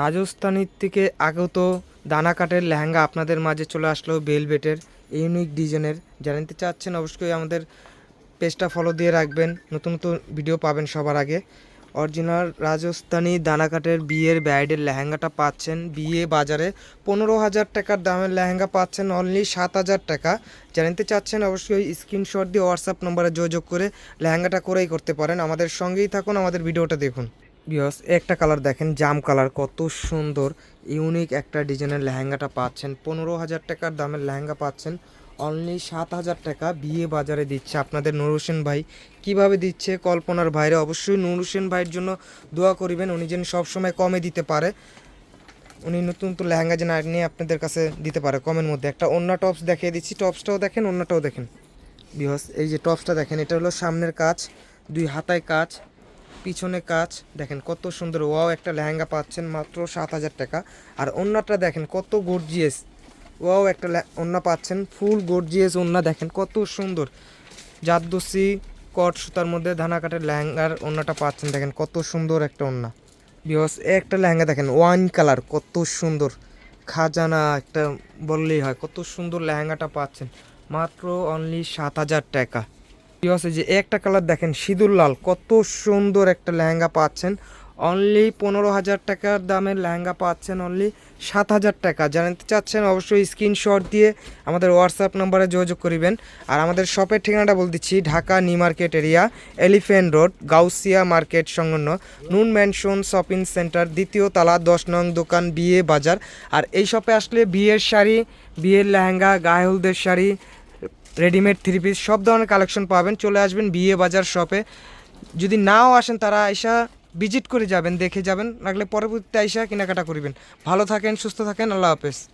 রাজস্থানের থেকে আগত দানা কাটের লেহেঙ্গা আপনাদের মাঝে চলে আসলো বেলভেটের ইউনিক ডিজাইনের। যারা নিতে চাচ্ছেন অবশ্যই আমাদের পেজটা ফলো দিয়ে রাখবেন। নতুন নতুন ভিডিও পাবেন সবার আগে। অরিজিনাল রাজস্থানী দানাকাটের বিয়ের ব্রাইডের লেহেঙ্গাটা পাচ্ছেন। বিয়ে বাজারে পনেরো হাজার টাকার দামের লেহেঙ্গা পাচ্ছেন অনলি সাত হাজার টাকা। যারা নিতে চাচ্ছেন অবশ্যই স্ক্রিনশট দিয়ে হোয়াটসঅ্যাপ নম্বরে যোগাযোগ করে লেহেঙ্গাটা করেই করতে পারেন। আমাদের সঙ্গেই থাকুন, আমাদের ভিডিওটা দেখুন। বিয়স একটা কালার দেখেন, জাম কালার কত সুন্দর ইউনিক একটা ডিজাইনের লেহেঙ্গাটা পাচ্ছেন। পনেরো হাজার টাকার দামের লেহেঙ্গা পাচ্ছেন। অনলি সাত হাজার টাকা বিয়ে বাজারে দিচ্ছে আপনাদের নুর হোসেন ভাই। কীভাবে দিচ্ছে কল্পনার বাইরে অবশ্যই নুর হোসেন ভাইয়ের জন্য দোয়া করিবেন, উনি যেন সবসময় কমে দিতে পারে। উনি নতুন নতুন লেহেঙ্গা যেন নিয়ে আপনাদের কাছে দিতে পারে কমের মধ্যে। একটা অন্য টপস দেখিয়ে দিচ্ছি টপসটাও দেখেন অন্যটাও দেখেন। বিহস এই যে টপসটা দেখেন, এটা হলো সামনের কাজ, দুই হাতায় কাজ। পিছনে কাজ। দেখেন কত সুন্দর, ওয়াও, একটা লেহেঙ্গা পাচ্ছেন মাত্র সাত হাজার টাকা। আর অন্যটা দেখেন কত গর্জিয়াস ওয়াও, একটা ওন্না পাচ্ছেন ফুল গর্জিয়াস ওন্না। দেখেন কত সুন্দর। জাদ্দসি, কট সুতার মধ্যে ধানা কাটের লেহেঙ্গার ওন্নাটা পাচ্ছেন। দেখেন কত সুন্দর একটা ওন্না। বিহস একটা লেহেঙ্গা দেখেন ওয়াইন কালার কত সুন্দর। খাজানা একটা বললেই হয়, কত সুন্দর লেহেঙ্গাটা পাচ্ছেন। মাত্র অনলি সাত হাজার টাকা। যে একটা কালার দেখেন, সিঁদুর লাল। কত সুন্দর একটা লেহেঙ্গা পাচ্ছেন। অনলি পনেরো হাজার টাকার দামের লেহেঙ্গা পাচ্ছেন অনলি সাত হাজার টাকা। জানতে চাচ্ছেন, অবশ্যই স্ক্রিনশট দিয়ে আমাদের হোয়াটসঅ্যাপ নম্বরে যোগাযোগ করিবেন। আর আমাদের শপের ঠিকানাটা বলে দিচ্ছি, Dhaka new market area elephant road Gausia market সংলগ্ন নুন ম্যানশন শপিং সেন্টার, দ্বিতীয় তালা, দশ নং দোকান বিয়ে বাজার। আর এই শপে আসলে বিয়ের শাড়ি, বিয়ের লেহেঙ্গা, গায়ে হলদের শাড়ি রেডিমেড থ্রি পিস, সব ধরনের কালেকশন পাবেন। চলে আসবেন বিয়ে বাজার শপে। যদি নাও আসেন, তারা আইসা ভিজিট করে যাবেন, দেখে যাবেন। লাগলে পরবর্তীতে আইসা কেনাকাটা করবেন। ভালো থাকেন, সুস্থ থাকেন, আল্লাহ হাফেজ।